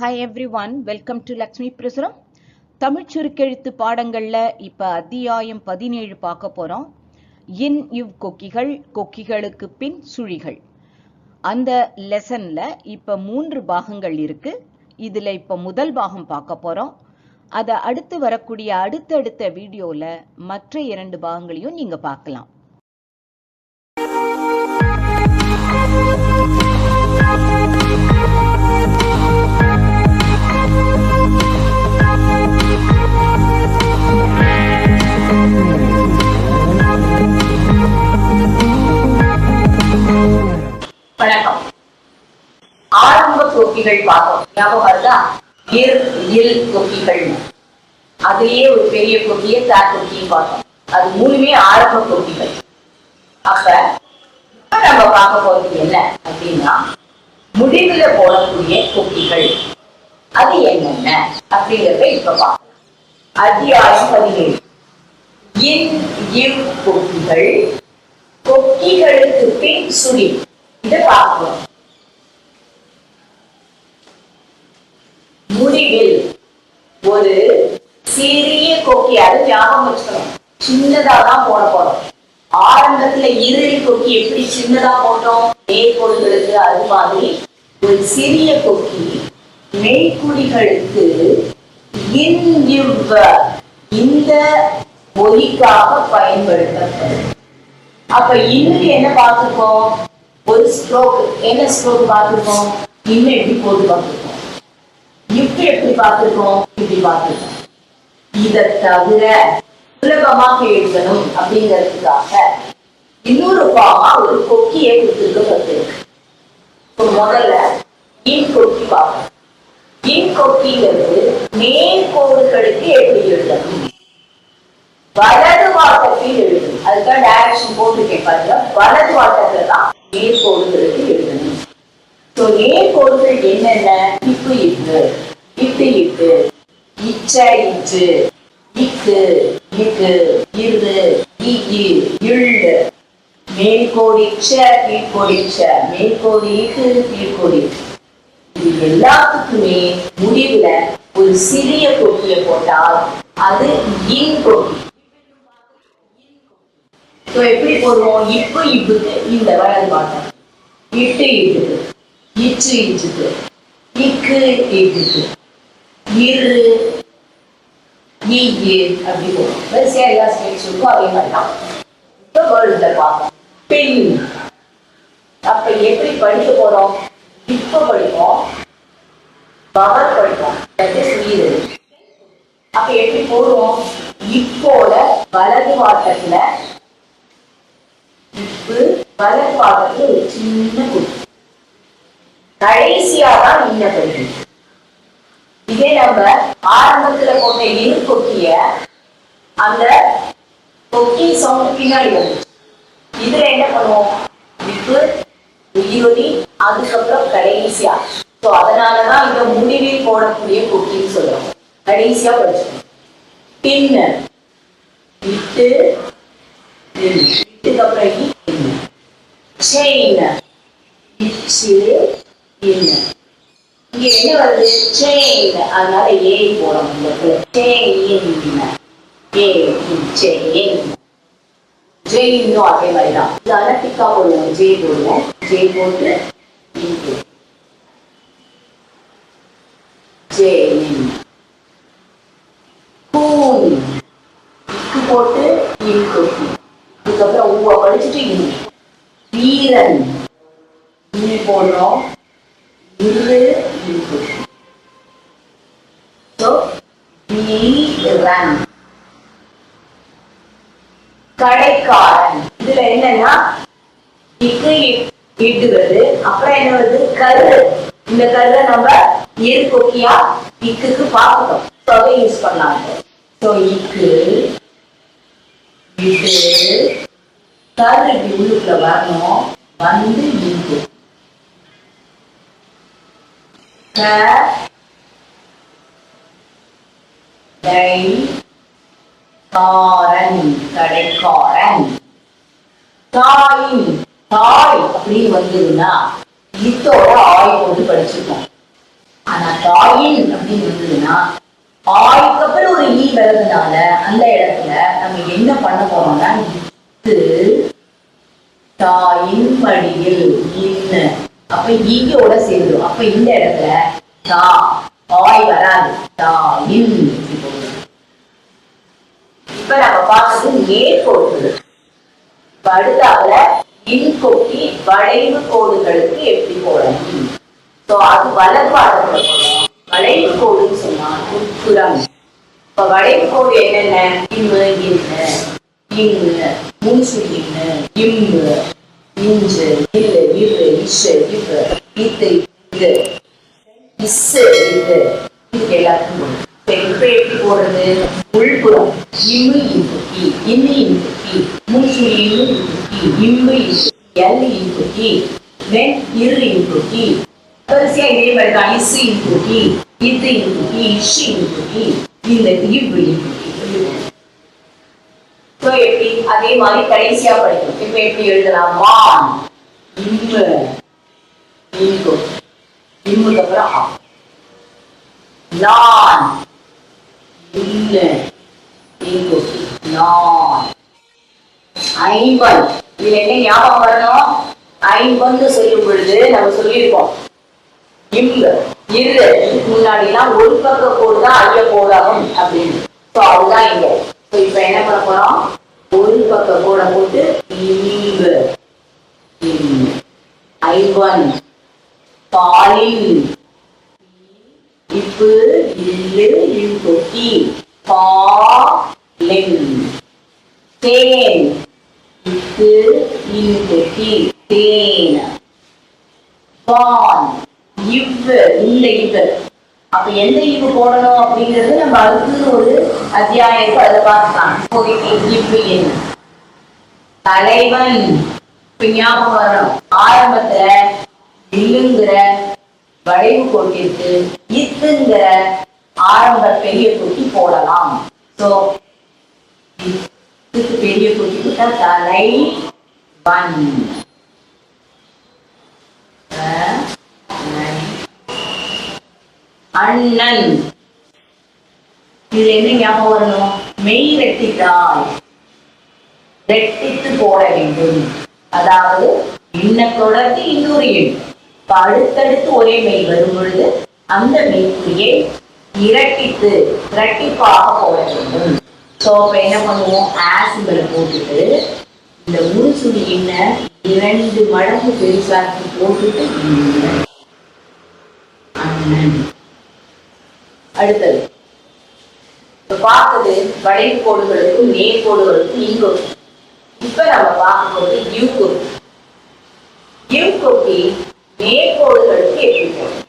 Hi everyone welcome to Lakshmi Prasuram Tamil சுருக்கெழுத்து பாடங்களில் இப்போ அத்தியாயம் பதினேழு பார்க்க போகிறோம் இன் இவ் கொக்கிகள் கொக்கிகளுக்கு பின் சுழிகள். அந்த லெசனில் இப்போ மூன்று பாகங்கள் இருக்கு. இதில் இப்போ முதல் பாகம் பார்க்க போகிறோம் அதை அடுத்து வரக்கூடிய அடுத்தடுத்த வீடியோவில் மற்ற இரண்டு பாகங்களையும் நீங்கள் பார்க்கலாம். வணக்கம். ஆரம்ப தொப்பிகள் பார்த்தோம். ஞாபகம் வருதா? இர் இல் தொப்பிகள். அதுலயே ஒரு பெரிய கொக்கிய தார் தொப்பியும் பார்த்தோம். அது மூணுமே ஆரம்ப தொப்பிகள். அப்ப இப்ப நம்ம பார்க்க போறது என்ன அப்படின்னா முடிவுல போடக்கூடிய தொப்பிகள். அது என்னென்ன அப்படிங்கறத இப்ப பார்க்கலாம். அத்தியாயம் பதினேழு. இன் இவ் கொக்கிகள் கொக்கிகளுக்கு பின் சுழி இதை பார்க்கலாம் முடிவில் ஒரு சிறிய கொக்கி அது ஞாபகம் வச்சுக்கணும். சின்னதா தான் போட போறோம். ஆரம்பத்துல இறுதி கொக்கி எப்படி சின்னதா போட்டோம்? மேற்கோள்களுக்கு அது மாதிரி ஒரு சிறிய கொக்கி மெய்க்குடிகளுக்கு இந்த மொழிக்காக பயன்படுத்தப்படும். அப்ப இன்னும் என்ன பார்த்திருக்கோம்? ஒரு ஸ்ட்ரோக் என்ன ஸ்ட்ரோக் பார்த்துருக்கோம்? இன்னும் எப்படி போது பார்த்துருக்கோம்? இப்ப எப்படி பார்த்திருக்கோம்? இப்படி பார்த்துருக்கோம். இதை தவிர சுலபமாக எழுதணும் அப்படிங்கிறதுக்காக இன்னொரு பாமா ஒரு கொக்கியை கொடுத்துருக்கப்பட்டிருக்கு இப்ப முதல்ல இன் கொக்கி பார்ப்போம். இன் கொக்கிங்கிறது நேர்கோடுகளுக்கு எப்படி எழுதணும்? வலது வாட்டத்தில் எழுதணும். அதுக்காக டைரக்ஷன் போட்டிருக்கேன் பாருங்க. வலது வாட்டத்தில் தான் நேர்கோடுகளுக்கு எழுதணும். ஸோ நேர்கோடுகள் என்னென்ன? இப்பு இப்பு. இட்டு இட்டு இச்ச இச்சு. இக்கு இக்கு. இரு இ இள்ளு. மேல்கோடிச்ச கீழ்கோடிச்ச மேல்கோடி இக்கு கீழ்கோடி இது எல்லாத்துக்குமே முடிவுல ஒரு சிறிய கொக்கியை போட்டால் அது இன் கொக்கி ஸோ எப்படி போடுவோம்? இப்போ இப்புக்கு இந்த வலது பாட்டம் இட்டு இட்டுக்கு இச்சு இச்சுக்கு இக்கு இட்டுக்கு இரு ஈ அப்படி போடும் வரிசையாக எல்லா ஸ்டேட்ஸ் இருக்கும் அதே மாதிரி தான். இப்போ வேர்ல்டில் பார்ப்போம் பின். அப்ப எப்படி படிக்க போறோம்? இப்ப படிப்போம். பவர் படிப்போம். that அப்ப எப்படி போடுவோம்? இப்போட வலது வாட்டத்தில் இப்பு ஒரு சின்ன குட்டி கடைசியா தான் இன்ன இதே நம்ம ஆரம்பத்துல போட்ட இரு கொக்கிய அந்த கொக்கி சவுண்ட் பின்னாடி வந்துச்சு. இதுல என்ன பண்ணுவோம்? விப்பு உயிரொலி அதுக்கப்புறம் கடைசியா. ஸோ அதனாலதான் இந்த முடிவில் போடக்கூடிய கொக்கின்னு சொல்றோம். கடைசியா படிச்சுக்கணும். பின்ன விட்டு இல். அப்புறம் செயின் இச்சு இன்னு. இங்க என்ன வருது? செயின் அதனால ஏ போடணும் இந்த இடத்துல. செயின் ஏ செயின் ஜெயின்னும் அதே மாதிரி தான். இது அனட்டிக்கா போடுவோம். ஜெய் போடுவோம். ஜெய் போட்டு ஜெயின் கூன் போட்டு இன்கு அதுக்கப்புறம் ஊவ படிச்சுட்டு இன் வீரன். இனி போடுறோம். இரு ஸோ வீரன். கடைக்காரன். இதுல என்னன்னா இக்கு இட்டுவது. அப்புறம் என்ன வருது? கரு. இந்த கருவை நம்ம இரு கொக்கியா இக்குக்கு பார்க்கணும். ஸோ அதை யூஸ் பண்ணலாம். ஸோ இக்கு இது கரு இப்படி உள்ளுக்குள்ள வரணும். வந்து இங்கு காரன் கடைக்காரன். தாயின் தாய் அப்படின்னு வந்ததுன்னா இத்தோட ஆய் போட்டு படிச்சிருக்கோம் ஆனா தாயின் அப்படின்னு வந்ததுன்னா ஆய்க்கு அப்புறம் ஒரு ஈ வருதுனால அந்த இடத்துல நம்ம என்ன பண்ண போறோம்னா இத்து தாயின் படியில் இன்ன அப்ப ஈயோட சேர்ந்து அப்ப இந்த இடத்துல தா ஆய் வராது. தாயின் இப்ப நம்ம பார்த்தது நேர்கோடுகள் இப்ப அடுத்தாப்புல இன் கொட்டி வளைவு கோடுகளுக்கு எப்படி போடணும்? சோ அது வலது வளைவு கோடுன்னு சொன்னா உட்புறம். இப்ப வளைவு கோடு என்னென்ன? இம்மு இன்னு இங்கு முன்சு இன்னு இம்மு இஞ்சு இரு இஷு இவ்வு இத்து இது இஸ்ஸு இது இதுக்கு எல்லாத்துக்கும் போடும். எப்படி போடுறது உள்புறம் இம்மு இன்புக்கி இன்னு இன்புக்கி மூச்சு இம்மு இன்புக்கி இம்மு இன்புக்கி எல் இன்புக்கி தென் இரு இன்புக்கி வரிசையா இதே மாதிரி தான் இசு இது இஷு இந்த இவ்வு ஸோ எப்படி அதே மாதிரி கடைசியா படிக்கும். இப்ப எப்படி எழுதலாம்? வான் இம்மு. இன்பு இம்முக்கு அப்புறம் ஆ. நான். இல்ல. இங்கு. நான். ஐம்பன் இதுல என்ன ஞாபகம் வரணும்? ஐம்பன்னு சொல்லும் பொழுது நம்ம சொல்லியிருக்கோம் இங்கு இரு. இதுக்கு முன்னாடிலாம் ஒரு பக்க கோடு தான் ஐய கோடாகும் அப்படின்னு. ஸோ அதுதான் இங்க. ஸோ இப்போ என்ன பண்ண போறோம்? ஒரு பக்க கோடை போட்டு இங்கு ஐவன் ஐம்பன் இப்பு இல்லு இன்பொட்டி பா லென் தேன். இப்பு இன்பொட்டி தேன். பான் இவ்வு இந்த இவ்வு அப்ப எந்த இவ்வு போடணும் அப்படிங்கிறது நம்ம அடுத்து ஒரு அத்தியாயம் அதை பார்க்கலாம். இவ்வு என்ன? தலைவன். ஞாபகம் வரணும். ஆரம்பத்துல இல்லுங்கிற வளைவு கோட்டிற்கு இத்துங்கிற ஆரம்ப பெரிய குட்டி போடலாம். சோ பெரிய குட்டி போட்டா தலை வன் அண்ணன். இதுல என்ன ஞாபகம் வரணும்? மெய் ரெட்டித்தாய் ரெட்டித்து போட வேண்டும். அதாவது இன்ன தொடர்ந்து இன்னொரு எண். இப்ப அடுத்தடுத்து ஒரே மெய் வரும் பொழுது அந்த மெய்க்குறியை இரட்டித்து இரட்டிப்பாக போட வேண்டும். ஸோ அப்ப என்ன பண்ணுவோம்? ஆசிம்பல் போட்டுட்டு இந்த உருசுடி என்ன? இரண்டு மடங்கு பெருசாக்கி போட்டுட்டு அண்ணன். அடுத்தது. பார்த்தது வளைவு கோடுகளுக்கும் நேர் கோடுகளுக்கும் இங்கு இப்ப நம்ம பார்க்க போது யூ கொக்கி யூ கொக்கி நேர்கோடுகளுக்கு எப்படி போடும்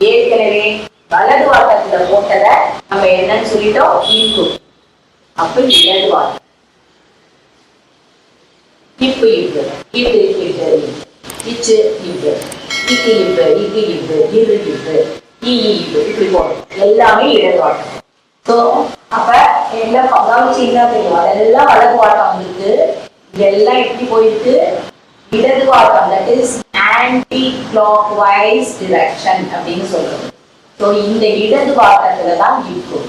ஏற்கனவே வலது வாட்டத்துல போட்டதை நம்ம என்னன்னு சொல்லிட்டோம்? யூ கொக்கி அப்ப இடது வாட்டம் இப்பு இப்பு இது இப்பு இச்சு இப்பு இக்கு இப்பு இக்கு இப்பு இரு இப்பு இ இப்படி போடும் எல்லாமே இடது வாட்டம் ஸோ அப்ப எல்லாம் கவனிச்சு என்ன தெரியும் அதெல்லாம் வலது வாட்டம் வந்துருக்கு. இதெல்லாம் எப்படி போயிருக்கு? இடது வாட்டம் that is anticlockwise direction அப்படின்னு சொல்றது. ஸோ இந்த இடது வாட்டத்துல தான் இருக்கும்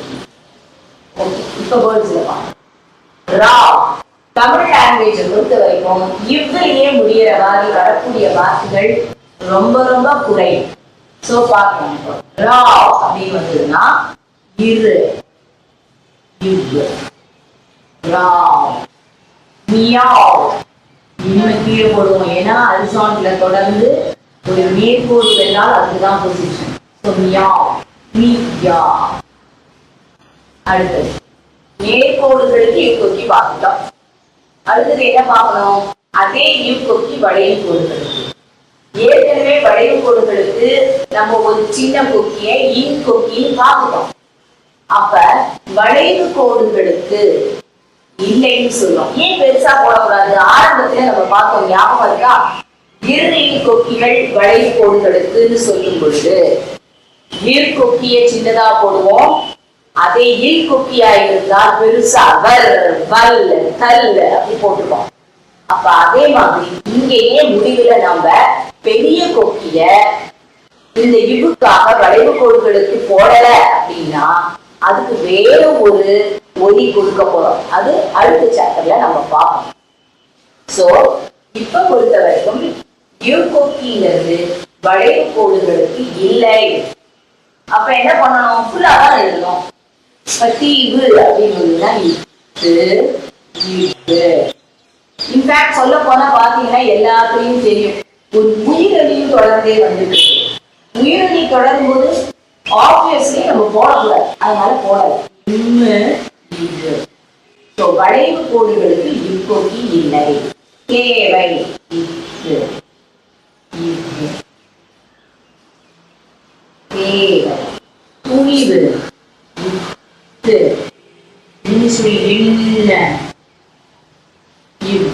ஓகே இப்போ வேர்ட்ஸ்ல பாருங்க. ரா தமிழ் லாங்குவேஜை பொறுத்த வரைக்கும் இவ்வளையே முடியிற மாதிரி வரக்கூடிய வார்த்தைகள் ரொம்ப ரொம்ப குறையும் சோ பாருங்க ரா அப்படின்னு வந்ததுன்னா இரு. இவ்வு. ரா மியாவ். இன்னும் கீழே போடுவோம். ஏன்னா அரிசான்ல தொடர்ந்து ஒரு நேர்கோடு வென்றால் அதுதான் பொசிஷன் ஸோ மியாவ். மியா. அடுத்தது. நேர்கோடுகளுக்கு இவ் கொக்கி பார்த்துட்டோம். அடுத்தது என்ன பார்க்கணும்? அதே இவ் கொக்கி வளைவு கோடுகளுக்கு. ஏற்கனவே வளைவு கோடு நம்ம ஒரு சின்ன கொக்கியை இன் கொக்கின்னு பார்த்துட்டோம் அப்ப வளைவு கோடுகளுக்கு இல்லைன்னு சொல்லுவோம் ஏன் பெருசா போடக்கூடாது? ஆரம்பத்துல நம்ம பார்த்தோம் ஞாபகம் இருக்கா? இறுதியில் கொக்கிகள் வளைவு கோடுகளுக்குன்னு சொல்லும் பொழுது ஈர் கொக்கிய சின்னதா போடுவோம். அதே இல் கொக்கியா இருந்தால் பெருசா வர் வல் தல் அப்படி போட்டுருவோம் அப்ப அதே மாதிரி இங்கேயே முடிவுல நம்ம பெரிய கொக்கிய இந்த இவுக்காக வளைவு கோடுகளுக்கு போடல அப்படின்னா அதுக்கு வேற ஒரு ஒலி கொடுக்க போறோம். அது அடுத்த சாப்டர்ல நம்ம பார்ப்போம். சோ இப்ப பொறுத்த வரைக்கும் யூகோக்கிங்கிறது வளைவு கோடுகளுக்கு இல்லை. அப்ப என்ன பண்ணணும்? ஃபுல்லா தான் எழுதணும். தீவு அப்படின்னு இது இன்ஃபேக்ட் சொல்ல போனா பாத்தீங்கன்னா எல்லாத்துலயும் தெரியும். ஒரு உயிரணியும் தொடர்ந்தே வந்துருக்கு உயிரணி தொடரும் போது ஆப்வியஸ்லி நம்ம போடக்கூடாது. அதனால போடல இம்மு இது. ஸோ வளைவு கோடுகளுக்கு இப்போக்கி இல்லை. தேவை. இது. இது. தேவை. துணிவு. இது. இன்னும் சொல்லி இல்லை இவ்